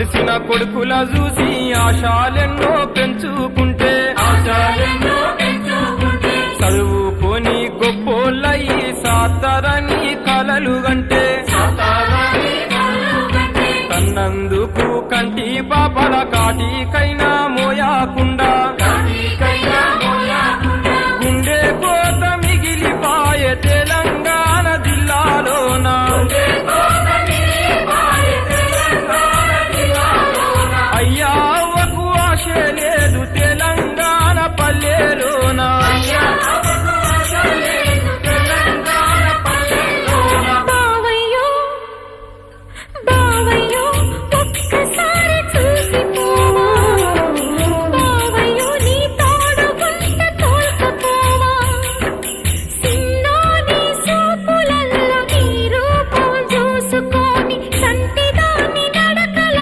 బలిసిన కొడుకుల చూసి ఆశాలెన్నో పెంచుకుంటే చదువుకొని గొప్పోళ్ళయి సాతరని కలలు గంటే కలుగంటే తన్నందుకు కంటి పాపల కాటికైనా మోయాకుండా ఆశే లేదు తెలంగాణ పల్లెలోన? బావయ్యో బావయ్యో.